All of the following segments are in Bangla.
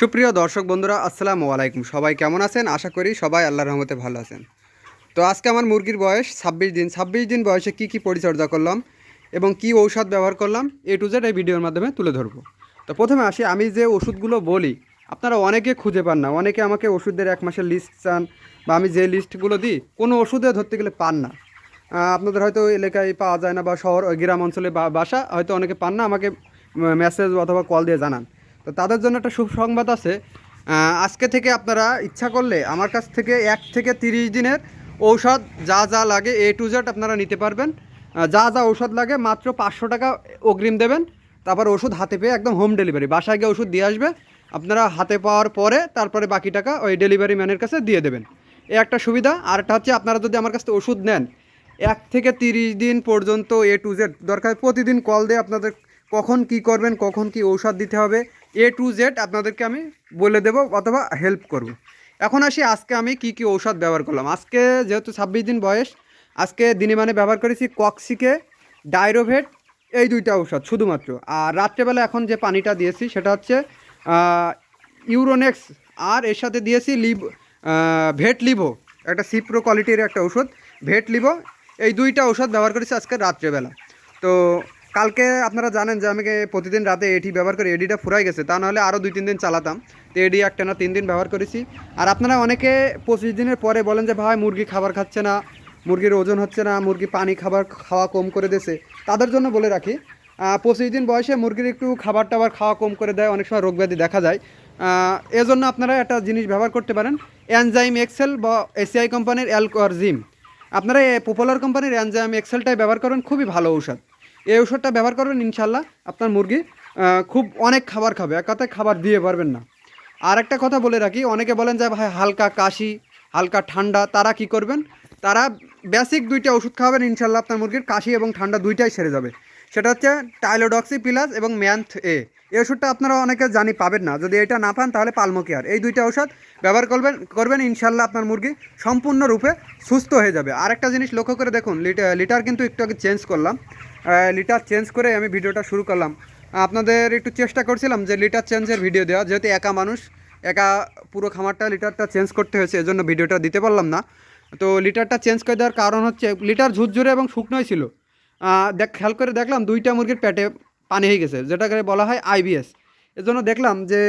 সুপ্রিয় দর্শক বন্ধুরা, আসসালামু আলাইকুম। সবাই কেমন আছেন? আশা করি সবাই আল্লাহর রহমতে ভালো আছেন। তো আজকে আমার মুরগির বয়স ছাব্বিশ দিন। ছাব্বিশ দিন বয়সে কি কি পরিচর্যা করলাম এবং কি ঔষধ ব্যবহার করলাম, এ টু জেড এই ভিডিওর মাধ্যমে তুলে ধরবো। তো প্রথমে আসি, আমি যে ওষুধগুলো বলি, আপনারা অনেকে খুঁজে পান না। অনেকে আমাকে ওষুধের এক মাসের লিস্ট চান বা আমি যে লিস্টগুলো দিই, কোনো ওষুধে ধরতে গেলে পান না। আপনাদের হয়তো এলাকায় পাওয়া যায় না বা শহর, গ্রাম অঞ্চলে বাসা, হয়তো অনেকে পান না, আমাকে মেসেজ অথবা কল দিয়ে জানান। তো তাদের জন্য একটা শুভ সংবাদ আছে আজকে থেকে আপনারা ইচ্ছা করলে আমার কাছ থেকে এক থেকে তিরিশ দিনের ঔষধ যা যা লাগে এ টু জেড আপনারা নিতে পারবেন। যা যা ঔষধ লাগে মাত্র পাঁচশো টাকা অগ্রিম দেবেন। তারপর ওষুধ হাতে পেয়ে একদম হোম ডেলিভারি বাসায় গিয়ে ওষুধ দিয়ে আসবে। আপনারা হাতে পাওয়ার পরে তারপরে বাকি টাকা ওই ডেলিভারি ম্যানের কাছে দিয়ে দেবেন। এ একটা সুবিধা। আর একটা হচ্ছে আপনারা যদি আমার কাছ থেকে ওষুধ নেন, এক থেকে তিরিশ দিন পর্যন্ত এ টু জেড দরকার প্রতিদিন কল দিয়ে আপনাদের কখন কি করবেন, কখন কি ঔষধ দিতে হবে এ টু জেড আপনাদেরকে আমি বলে দেবো অথবা হেল্প করব। এখন আসি, আজকে আমি কি কি ঔষধ ব্যবহার করলাম। আজকে যেহেতু ছাব্বিশ দিন বয়স, আজকে দিনে মানে ব্যবহার করেছি কক্সিকে ডাইরোভেট এই দুইটা ঔষধ শুধুমাত্র। আর রাত্রেবেলা এখন যে পানিটা দিয়েছি, সেটা হচ্ছে ইউরোনেক্স, আর এর সাথে দিয়েছি লিভ ভেট লিভো একটা সিপ্রো কোয়ালিটির একটা ওষুধ ভেট লিভো এই দুইটা ওষুধ ব্যবহার করেছি আজকে রাত্রেবেলা। তো কালকে আপনারা জানেন যে আমি প্রতিদিন রাতে এটি ব্যবহার করি এডিটা ফুরাই গেছে, তা নাহলে আরও দুই, তিন দিন চালাতাম। তো এডি একটা না তিন দিন ব্যবহার করেছি। আর আপনারা অনেকে পঁচিশ দিনের পরে বলেন যে, ভাই, মুরগি খাবার খাচ্ছে না, মুরগির ওজন হচ্ছে না, মুরগি পানি খাবার খাওয়া কম করে দিয়েছে। তাদের জন্য বলে রাখি পঁচিশ দিন বয়সে মুরগির একটু খাবার টাবার খাওয়া কম করে দেয়, অনেক সময় রোগব্যাধি দেখা যায়। এজন্য আপনারা একটা জিনিস ব্যবহার করতে পারেন অ্যানজাইম এক্সেল বা এসিআই কোম্পানির অ্যালকোয়ারজিম আপনারা এই পপুলার কোম্পানির অ্যানজাইম এক্সেলটাই ব্যবহার করেন খুবই ভালো ঔষধ। এই ওষুধটা ব্যবহার করবেন ইনশাল্লাহ আপনার মুরগি খুব অনেক খাবার খাবে, এক কথায় খাবার দিয়ে পারবেন না। আর একটা কথা বলে রাখি, অনেকে বলেন যে ভাই হালকা কাশি, হালকা ঠান্ডা, তারা কি করবেন? তারা বেসিক দুইটা ওষুধ খাওয়াবেন ইনশাল্লাহ আপনার মুরগির কাশি এবং ঠান্ডা দুইটাই সেরে যাবে। সেটা হচ্ছে টাইলোডক্সি প্লাস এবং ম্যান্থ এ। এই ওষুধটা আপনারা অনেকে জানি পাবেন না, যদি এটা না পান তাহলে পালমোকেয়ার। এই দুইটা ওষুধ ব্যবহার করবেন করবেন ইনশাল্লাহ আপনার মুরগি সম্পূর্ণরূপে সুস্থ হয়ে যাবে। আর একটা জিনিস লক্ষ্য করে দেখুন লিটার কিন্তু একটু আগে চেঞ্জ করলাম। লিটার চেঞ্জ করে আমি ভিডিওটা শুরু করলাম। আপনাদের একটু চেষ্টা করছিলাম যে লিটার চেঞ্জের ভিডিও দেওয়া, যেহেতু একা মানুষ, একা পুরো খামারটা লিটারটা চেঞ্জ করতে হয়েছে, এজন্য ভিডিওটা দিতে পারলাম না। তো লিটারটা চেঞ্জ করে দেওয়ার কারণ হচ্ছে লিটার ঝুরঝুরে এবং শুকনোই ছিল। দেখ, খেয়াল করে দেখলাম দুইটা মুরগির পেটে পানি হয়ে গেছে, যেটাকে বলা হয় আইবিএস এজন্য দেখলাম যে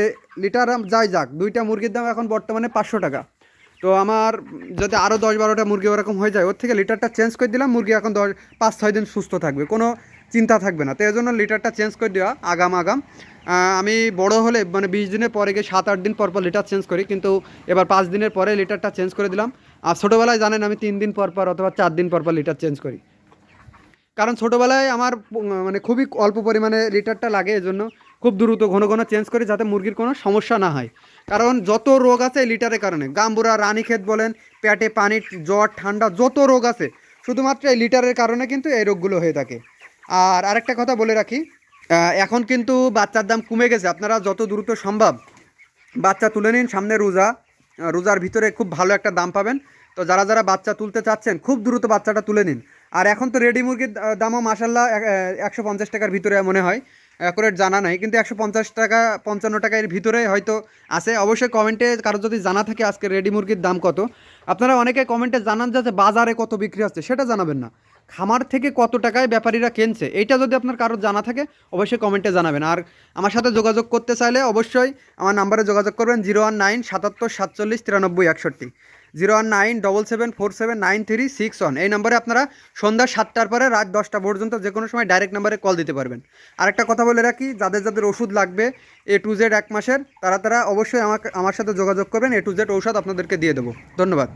লিটার যাই যাক, দুইটা মুরগির দাম এখন বর্তমানে পাঁচশো টাকা। তো আমার যদি আরও দশ বারোটা মুরগি ওরকম হয়ে যায়, ওর থেকে লিটারটা চেঞ্জ করে দিলাম, মুরগি এখন দশ, পাঁচ, ছয় দিন সুস্থ থাকবে, কোনো চিন্তা থাকবে না। তো এই জন্য লিটারটা চেঞ্জ করে দেওয়া, আগাম আগাম। আমি বড় হলে মানে বিশ দিনের পরে গিয়ে সাত, আট দিন পর পর লিটার চেঞ্জ করি, কিন্তু এবার পাঁচ দিনের পরে লিটারটা চেঞ্জ করে দিলাম। আর ছোটোবেলায় জানেন, আমি তিন দিন পর পর অথবা চার দিন পর পর লিটার চেঞ্জ করি। কারণ ছোটোবেলায় আমার মানে খুবই অল্প পরিমাণে লিটারটা লাগে, এজন্য খুব দ্রুত ঘন ঘন চেঞ্জ করি, যাতে মুরগির কোনো সমস্যা না হয়। কারণ যত রোগ আছে লিটারের কারণে। গাম্বুরা, রানীক্ষেত বলেন, পেটে পানি, জ্বর, ঠান্ডা, যত রোগ আছে, শুধুমাত্র এই লিটারের কারণে কিন্তু এই রোগগুলো হয়ে থাকে। আর আরেকটা কথা বলে রাখি এখন কিন্তু বাচ্চার দাম কমে গেছে। আপনারা যত দ্রুত সম্ভব বাচ্চা তুলে নিন সামনে রোজা রোজার ভিতরে খুব ভালো একটা দাম পাবেন। তো যারা যারা বাচ্চা তুলতে চাচ্ছেন, খুব দ্রুত বাচ্চাটা তুলে নিন। আর এখন তো রেডি মুরগির দামও মাসাল্লাহ একশো পঞ্চাশ টাকার ভিতরে মনে হয়। অ্যাকুরেট জানা নাই, কিন্তু একশো পঞ্চাশ টাকা, পঞ্চান্ন টাকা এর ভিতরে হয়তো আছে। অবশ্যই কমেন্টে কারও যদি জানা থাকে আজকে রেডি মুরগির দাম কত। আপনারা অনেকে কমেন্টে জানান যে বাজারে কত বিক্রি হচ্ছে, সেটা জানাবেন না। খামার থেকে কত টাকায় ব্যাপারীরা কিনছে, এইটা যদি আপনার কারও জানা থাকে, অবশ্যই কমেন্টে জানাবেন। আর আমার সাথে যোগাযোগ করতে চাইলে অবশ্যই আমার নাম্বারে যোগাযোগ করবেন জিরো ওয়ান নাইন সাতাত্তর, সাতচল্লিশ, তিরানব্বই, একষট্টি। Zero one nine double seven four seven nine three six one. এই নম্বরে আপনারা সন্ধ্যা সাতটার পরে রাত দশটা পর্যন্ত যে কোনো সময় ডাইরেক্ট নাম্বারে কল দিতে পারবেন। আর একটা কথা বলে রাখি, যাদের যাদের ওষুধ লাগবে এ টু জেড এক মাসের, তারা তারা অবশ্যই আমাকে, আমার সাথে যোগাযোগ করবেন। এ টু জেড ঔষধ আপনাদেরকে দিয়ে দেবো। ধন্যবাদ।